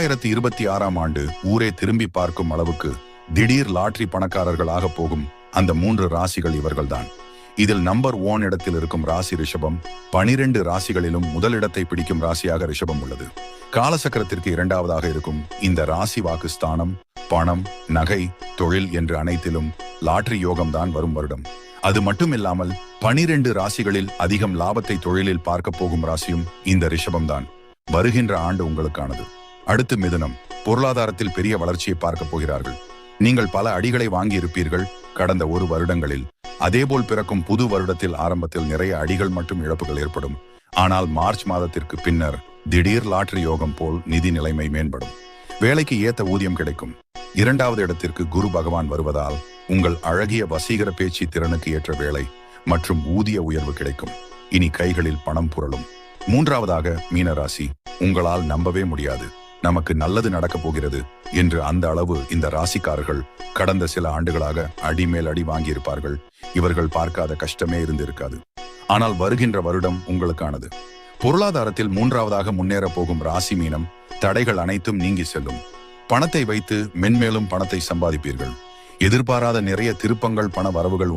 இரண்டாயிரத்தி இருபத்தி ஆறாம் ஆண்டு ஊரே திரும்பி பார்க்கும் அளவுக்கு திடீர் லாட்ரி பணக்காரர்களாக போகும் அந்த மூன்று ராசிகள் இவர்கள்தான். இதில் நம்பர் ஒன் இடத்தில் இருக்கும் ராசி ரிஷபம் பனிரெண்டு ராசிகளிலும் முதலிடத்தை பிடிக்கும் ராசியாக ரிஷபம் உள்ளது. காலசக்கரத்திற்கு இரண்டாவதாக இருக்கும் இந்த ராசி வாக்கு ஸ்தானம் பணம் நகை தொழில் என்று அனைத்திலும் லாட்ரி யோகம்தான் வரும் வருடம். அது மட்டுமில்லாமல் பனிரெண்டு ராசிகளில் அதிகம் லாபத்தை தொழிலில் பார்க்க போகும் ராசியும் இந்த ரிஷபம்தான் வருகின்ற ஆண்டு உங்களுக்கானது. அடுத்து மிதுனம் பொருளாதாரத்தில் பெரிய வளர்ச்சியை பார்க்க போகிறார்கள். நீங்கள் பல அடிகளை வாங்கி இருப்பீர்கள் கடந்த ஒரு வருடங்களில் அதேபோல் பிறக்கும் புது வருடத்தில் ஆரம்பத்தில் நிறைய அடிகள் மற்றும் இழப்புகள் ஏற்படும். ஆனால் மார்ச் மாதத்திற்கு பின்னர் திடீர் லாட்டரி யோகம் போல் நிதி நிலைமை மேம்படும். வேலைக்கு ஏத்த ஊதியம் கிடைக்கும். இரண்டாவது இடத்திற்கு குரு பகவான் வருவதால் உங்கள் அழகிய வசீகர பேச்சு திறனுக்கு ஏற்ற வேலை மற்றும் ஊதிய உயர்வு கிடைக்கும். இனி கைகளில் பணம் புரளும். மூன்றாவதாக மீனராசி உங்களால் நம்பவே முடியாது. நமக்கு நல்லது நடக்க போகிறது என்று அந்த அளவு இந்த ராசிக்காரர்கள் கடந்த சில ஆண்டுகளாக அடி மேல் அடி வாங்கியிருப்பார்கள். இவர்கள் பார்க்காத கஷ்டமே இருந்திருக்காது. ஆனால் வருகின்ற வருடம் உங்களுக்கானது. பொருளாதாரத்தில் மூன்றாவதாக முன்னேற போகும் ராசி மீனம் தடைகள் அனைத்தும் நீங்கி செல்லும். பணத்தை வைத்து மென்மேலும் பணத்தை சம்பாதிப்பீர்கள். எதிர்பாராத நிறைய திருப்பங்கள் பண வரவுகள்